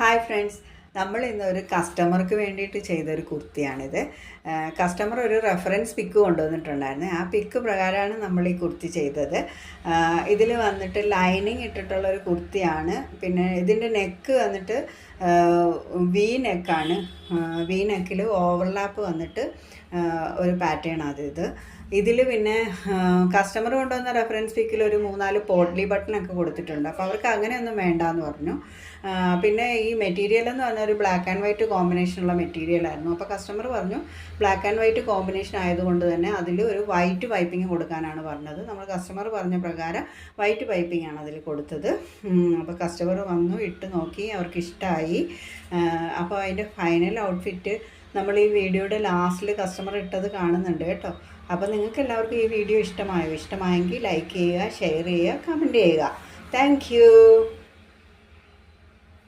Hi friends നമ്മൾ ഇന്ന് ഒരു കസ്റ്റമർക്ക് വേണ്ടിയിട്ട് ചെയ്തൊരു കുർത്തിയാണിത്. കസ്റ്റമർ ഒരു റെഫറൻസ് പിക്ക് കൊണ്ടുവന്നിട്ടുണ്ടായിരുന്നു. ആ പിക്ക് പ്രകാരമാണ് നമ്മൾ ഈ കുർത്തി ചെയ്തത്. ഇതിൽ വന്നിട്ട് ലൈനിങ് ഇട്ടിട്ടുള്ള ഒരു കുർത്തിയാണ്. പിന്നെ ഇതിന്റെ നെക്ക് വന്നിട്ട് വി നെക്കാണ് വി നെക്കിൽ ഓവർലാപ്പ് വന്നിട്ട് ഒരു പാറ്റേൺ അത് ഇത്. ഇതിൽ പിന്നെ കസ്റ്റമർ കൊണ്ടുവന്ന റെഫറൻസ് പിക്കിൽ ഒരു മൂന്നാൽ പോട്ട്ലി ബട്ടണൊക്കെ കൊടുത്തിട്ടുണ്ട്. അപ്പോൾ അവർക്ക് അങ്ങനെയൊന്നും വേണ്ട എന്ന് പറഞ്ഞു പിന്നെ ഈ മെറ്റീരിയൽ എന്ന് പറഞ്ഞാൽ ഒരു ബ്ലാക്ക് ആൻഡ് വൈറ്റ് കോമ്പിനേഷനുള്ള മെറ്റീരിയൽ ആയിരുന്നു. അപ്പോൾ കസ്റ്റമർ പറഞ്ഞു ബ്ലാക്ക് ആൻഡ് വൈറ്റ് കോമ്പിനേഷൻ ആയതുകൊണ്ട് തന്നെ അതിൽ ഒരു വൈറ്റ് പൈപ്പിംഗ് കൊടുക്കാനാണ് പറഞ്ഞത്. നമ്മൾ കസ്റ്റമർ പറഞ്ഞ പ്രകാരം വൈറ്റ് പൈപ്പിംഗ് ആണ് അതിൽ കൊടുത്തത്. അപ്പോൾ കസ്റ്റമർ വന്നു ഇട്ട് നോക്കി അവർക്ക് ഇഷ്ടമായി അപ്പോൾ അതിന്റെ ഫൈനൽ ഔട്ട്ഫിറ്റ് നമ്മൾ ഈ വീഡിയോയുടെ ലാസ്റ്റിൽ കസ്റ്റമർ ഇട്ടത് കാണുന്നുണ്ട് കേട്ടോ. അപ്പോൾ നിങ്ങൾക്ക് എല്ലാവർക്കും ഈ വീഡിയോ ഇഷ്ടമായോ? ഇഷ്ടമായെങ്കിൽ ലൈക്ക് ചെയ്യുക ഷെയർ ചെയ്യുക കമന്റ് ചെയ്യുക. താങ്ക്